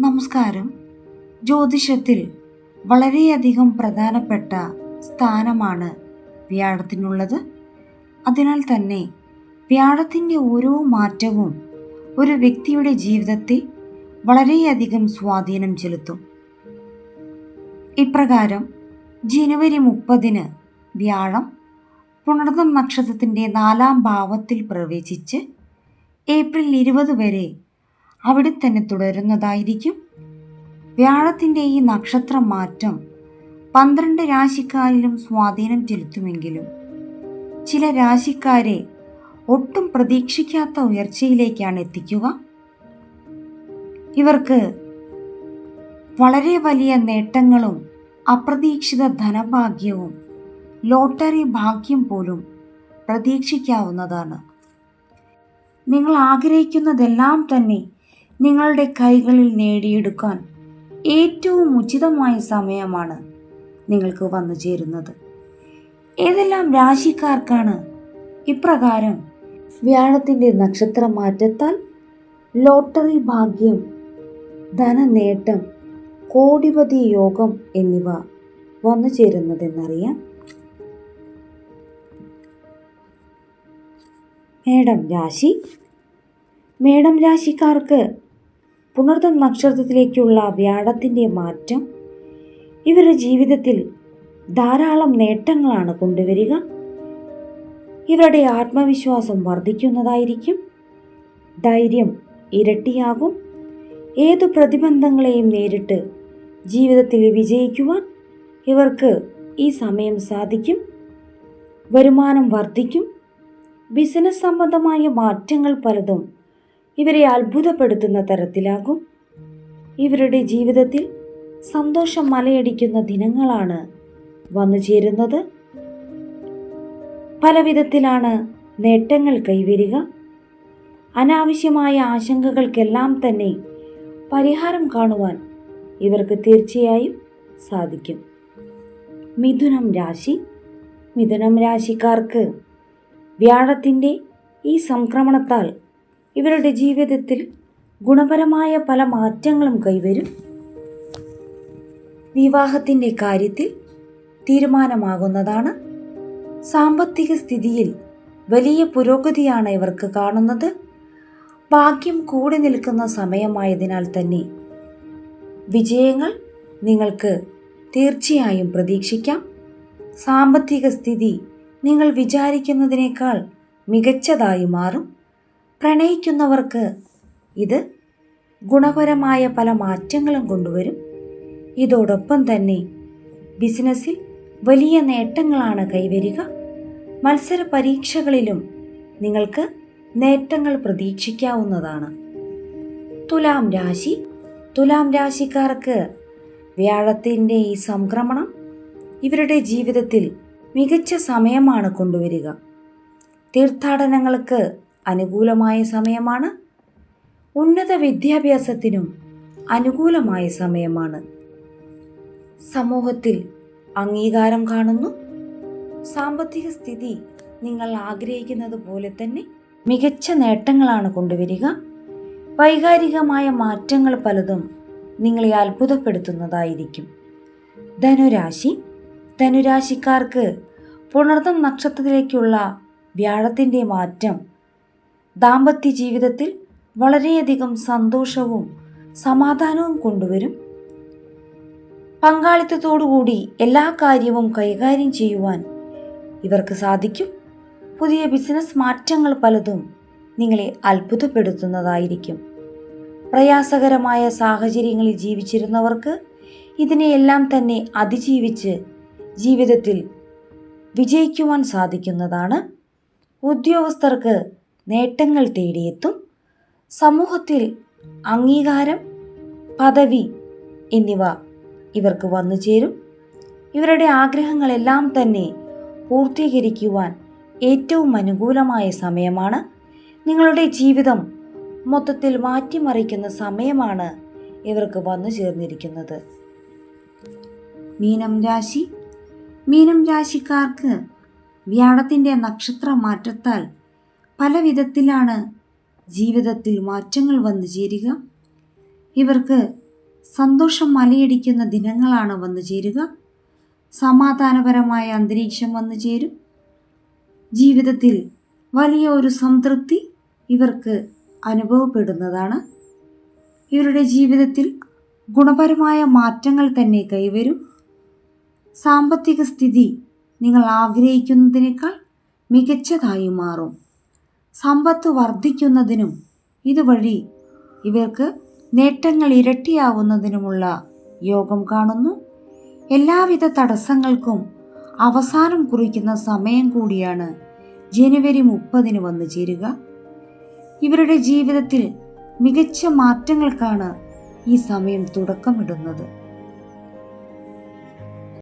നമസ്കാരം. ജ്യോതിഷത്തിൽ വളരെയധികം പ്രധാനപ്പെട്ട സ്ഥാനമാണ് വ്യാഴത്തിനുള്ളത്. അതിനാൽ തന്നെ വ്യാഴത്തിന്റെ ഓരോ മാറ്റവും ഒരു വ്യക്തിയുടെ ജീവിതത്തെ വളരെയധികം സ്വാധീനം ചെലുത്തും. ഇപ്രകാരം ജനുവരി മുപ്പതിന് വ്യാഴം പുണർദം നക്ഷത്രത്തിന്റെ നാലാം ഭാവത്തിൽ പ്രവേശിച്ച് ഏപ്രിൽ ഇരുപത് വരെ അവിടെ തന്നെ തുടരുന്നതായിരിക്കും. വ്യാഴത്തിന്റെ ഈ നക്ഷത്ര മാറ്റം പന്ത്രണ്ട് രാശിക്കാരിലും സ്വാധീനം ചെലുത്തുമെങ്കിലും ചില രാശിക്കാരെ ഒട്ടും പ്രതീക്ഷിക്കാത്ത ഉയർച്ചയിലേക്കാണ് എത്തിക്കുക. ഇവർക്ക് വളരെ വലിയ നേട്ടങ്ങളും അപ്രതീക്ഷിത ധനഭാഗ്യവും ലോട്ടറി ഭാഗ്യം പോലും പ്രതീക്ഷിക്കാവുന്നതാണ്. നിങ്ങൾ ആഗ്രഹിക്കുന്നതെല്ലാം തന്നെ നിങ്ങളുടെ കൈകളിൽ നേടിയെടുക്കാൻ ഏറ്റവും ഉചിതമായ സമയമാണ് നിങ്ങൾക്ക് വന്നു ചേരുന്നത്. ഏതെല്ലാം രാശിക്കാർക്കാണ് ഇപ്രകാരം വ്യാഴത്തിന്റെ നക്ഷത്രം മാറ്റത്താൽ ലോട്ടറി ഭാഗ്യം ധനനേട്ടം കോടിപതി യോഗം എന്നിവ വന്നു ചേരുന്നതെന്നറിയാം. മേഡം രാശി മേടം രാശിക്കാർക്ക് പുണർത്ത നക്ഷത്രത്തിലേക്കുള്ള വ്യാഴത്തിന്റെ മാറ്റം. ഇവരുടെ ജീവിതത്തിൽ ധാരാളം നേട്ടങ്ങളാണ് കൊണ്ടുവരിക. ഇവരുടെ ആത്മവിശ്വാസം വർദ്ധിക്കുന്നതായിരിക്കും. ധൈര്യം ഇരട്ടിയാകും. ഏതു പ്രതിബന്ധങ്ങളെയും നേരിട്ട് ജീവിതത്തിൽ വിജയിക്കുവാൻ ഇവർക്ക് ഈ സമയം സാധിക്കും. വരുമാനം വർദ്ധിക്കും. ബിസിനസ് സംബന്ധമായ മാറ്റങ്ങൾ പലതും ഇവരെ അത്ഭുതപ്പെടുത്തുന്ന തരത്തിലാകും. ഇവരുടെ ജീവിതത്തിൽ സന്തോഷം മലയടിക്കുന്ന ദിനങ്ങളാണ് വന്നു ചേരുന്നത്. പല വിധത്തിലാണ് നേട്ടങ്ങൾ കൈവരിക. അനാവശ്യമായ ആശങ്കകൾക്കെല്ലാം തന്നെ പരിഹാരം കാണുവാൻ ഇവർക്ക് തീർച്ചയായും സാധിക്കും. മിഥുനം രാശി. മിഥുനം രാശിക്കാർക്ക് വ്യാഴത്തിന്റെ ഈ സംക്രമണത്താൽ ഇവരുടെ ജീവിതത്തിൽ ഗുണപരമായ പല മാറ്റങ്ങളും കൈവരും. വിവാഹത്തിന്റെ കാര്യത്തിൽ തീരുമാനമാകുന്നതാണ്. സാമ്പത്തിക സ്ഥിതിയിൽ വലിയ പുരോഗതിയാണ് ഇവർക്ക് കാണുന്നത്. ഭാഗ്യം കൂടി നിൽക്കുന്ന സമയമായതിനാൽ തന്നെ വിജയങ്ങൾ നിങ്ങൾക്ക് തീർച്ചയായും പ്രതീക്ഷിക്കാം. സാമ്പത്തിക സ്ഥിതി നിങ്ങൾ വിചാരിക്കുന്നതിനേക്കാൾ മികച്ചതായി മാറും. പ്രണയിക്കുന്നവർക്ക് ഇത് ഗുണപരമായ പല മാറ്റങ്ങളും കൊണ്ടുവരും. ഇതോടൊപ്പം തന്നെ ബിസിനസ്സിൽ വലിയ നേട്ടങ്ങളാണ് കൈവരിക. മത്സര പരീക്ഷകളിലും നിങ്ങൾക്ക് നേട്ടങ്ങൾ പ്രതീക്ഷിക്കാവുന്നതാണ്. തുലാം രാശി. തുലാം രാശിക്കാർക്ക് വ്യാഴത്തിന്റെ ഈ സംക്രമണം ഇവരുടെ ജീവിതത്തിൽ മികച്ച സമയമാണ് കൊണ്ടുവരിക. തീർത്ഥാടനങ്ങൾക്ക് അനുകൂലമായ സമയമാണ്. ഉന്നത വിദ്യാഭ്യാസത്തിനും അനുകൂലമായ സമയമാണ്. സമൂഹത്തിൽ അംഗീകാരം കാണുന്നു. സാമ്പത്തിക സ്ഥിതി നിങ്ങൾ ആഗ്രഹിക്കുന്നത് പോലെ തന്നെ മികച്ച നേട്ടങ്ങളാണ് കൊണ്ടുവരിക. വൈകാരികമായ മാറ്റങ്ങൾ പലതും നിങ്ങളെ അത്ഭുതപ്പെടുത്തുന്നതായിരിക്കും. ധനുരാശി. ധനുരാശിക്കാർക്ക് പുണർദം നക്ഷത്രത്തിലേക്കുള്ള വ്യാഴത്തിന്റെ മാറ്റം ദാമ്പത്യ ജീവിതത്തിൽ വളരെയധികം സന്തോഷവും സമാധാനവും കൊണ്ടുവരും. പങ്കാളിത്തത്തോടുകൂടി എല്ലാ കാര്യവും കൈകാര്യം ചെയ്യുവാൻ ഇവർക്ക് സാധിക്കും. പുതിയ ബിസിനസ് മാറ്റങ്ങൾ പലതും നിങ്ങളെ അത്ഭുതപ്പെടുത്തുന്നതായിരിക്കും. പ്രയാസകരമായ സാഹചര്യങ്ങളിൽ ജീവിച്ചിരുന്നവർക്ക് ഇതിനെയെല്ലാം തന്നെ അതിജീവിച്ച് ജീവിതത്തിൽ വിജയിക്കുവാൻ സാധിക്കുന്നതാണ്. ഉദ്യോഗസ്ഥർക്ക് നേട്ടങ്ങൾ തേടിയെത്തും. സമൂഹത്തിൽ അംഗീകാരം പദവി എന്നിവ ഇവർക്ക് വന്നു ചേരും. ഇവരുടെ ആഗ്രഹങ്ങളെല്ലാം തന്നെ പൂർത്തീകരിക്കുവാൻ ഏറ്റവും അനുകൂലമായ സമയമാണ്. നിങ്ങളുടെ ജീവിതം മൊത്തത്തിൽ മാറ്റിമറിക്കുന്ന സമയമാണ് ഇവർക്ക് വന്നു ചേർന്നിരിക്കുന്നത്. മീനം രാശി. മീനം രാശിക്കാർക്ക് വ്യാഴത്തിന്റെ നക്ഷത്ര മാറ്റത്താൽ പല വിധത്തിലാണ് ജീവിതത്തിൽ മാറ്റങ്ങൾ വന്നു ചേരുക. ഇവർക്ക് സന്തോഷം മലയടിക്കുന്ന ദിനങ്ങളാണ് വന്നു ചേരുക. സമാധാനപരമായ അന്തരീക്ഷം വന്നു ചേരും. ജീവിതത്തിൽ വലിയ ഒരു സംതൃപ്തി ഇവർക്ക് അനുഭവപ്പെടുന്നതാണ്. ഇവരുടെ ജീവിതത്തിൽ ഗുണപരമായ മാറ്റങ്ങൾ തന്നെ കൈവരും. സാമ്പത്തിക സ്ഥിതി നിങ്ങൾ ആഗ്രഹിക്കുന്നതിനേക്കാൾ മികച്ചതായി മാറും. സമ്പത്ത് വർദ്ധിക്കുന്നതിനും ഇതുവഴി ഇവർക്ക് നേട്ടങ്ങൾ ഇരട്ടിയാവുന്നതിനുമുള്ള യോഗം കാണുന്നു. എല്ലാവിധ തടസ്സങ്ങൾക്കും അവസാനം കുറിക്കുന്ന സമയം കൂടിയാണ് ജനുവരി മുപ്പതിന് വന്നു ചേരുക. ഇവരുടെ ജീവിതത്തിൽ മികച്ച മാറ്റങ്ങൾക്കാണ് ഈ സമയം തുടക്കമിടുന്നത്.